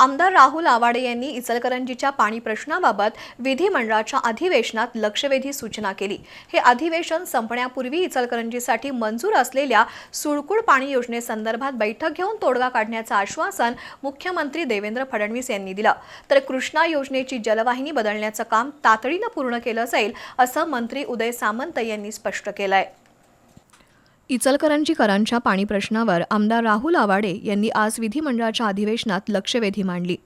आमदार राहुल आवाडे यांनी इचलकरंजीच्या पाणी प्रश्नाबाबत विधिमंडळाच्या अधिवेशनात लक्षवेधी सूचना केली. हे अधिवेशन संपण्यापूर्वी इचलकरंजीसाठी मंजूर असलेल्या सुळकुड पाणी योजनेसंदर्भात बैठक घेऊन तोडगा काढण्याचं आश्वासन मुख्यमंत्री देवेंद्र फडणवीस यांनी दिलं. तर कृष्णा योजनेची जलवाहिनी बदलण्याचं काम तातडीनं पूर्ण केलं जाईल असं मंत्री उदय सामंत यांनी स्पष्ट केलं आहे इचलकरंजीकरांच्या पाणी प्रश्नावर आमदार राहुल आवाडे यांनी आज विधिमंडळाच्या अधिवेशनात लक्षवेधी मांडली.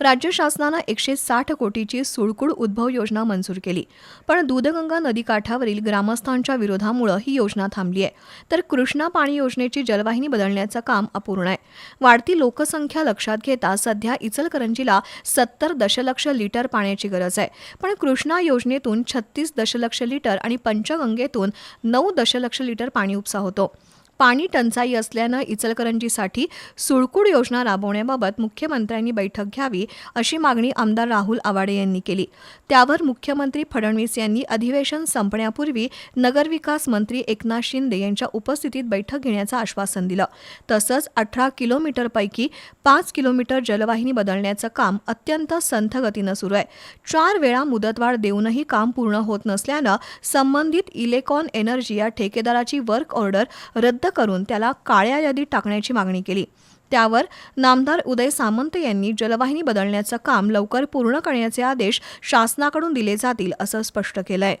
राज्य शासनानं एकशे साठ कोटीची सुळकुड उद्भव योजना मंजूर केली. पण दूधगंगा नदीकाठावरील ग्रामस्थांच्या विरोधामुळे ही योजना थांबली आहे. तर कृष्णा पाणी योजनेची जलवाहिनी बदलण्याचं काम अपूर्ण आहे. वाढती लोकसंख्या लक्षात घेता सध्या इचलकरंजीला सत्तर दशलक्ष लिटर पाण्याची गरज आहे. पण कृष्णा योजनेतून छत्तीस दशलक्ष लिटर आणि पंचगंगेतून नऊ दशलक्ष लिटर पाणी उपसा होतो. पाणी टंचाई असल्यानं इचलकरंजीसाठी सुळकूड योजना राबवण्याबाबत मुख्यमंत्र्यांनी बैठक घ्यावी अशी मागणी आमदार राहुल आवाडे यांनी केली. त्यावर मुख्यमंत्री फडणवीस यांनी अधिवेशन संपण्यापूर्वी नगरविकास मंत्री एकनाथ शिंदे यांच्या उपस्थितीत बैठक घेण्याचं आश्वासन दिलं. तसंच अठरा किलोमीटरपैकी पाच किलोमीटर जलवाहिनी बदलण्याचं काम अत्यंत संथगतीनं सुरू आहे. चार वेळा मुदतवाढ देऊनही काम पूर्ण होत नसल्यानं संबंधित इलेकॉन एनर्जी या ठेकेदाराची वर्क ऑर्डर रद्द करून त्याला काळ्या यादीत टाकण्याची मागणी केली. त्यावर नामदार उदय सामंत यांनी जलवाहिनी बदलण्याचं काम लवकर पूर्ण करण्याचे आदेश शासनाकडून दिले जातील असं स्पष्ट केलंय.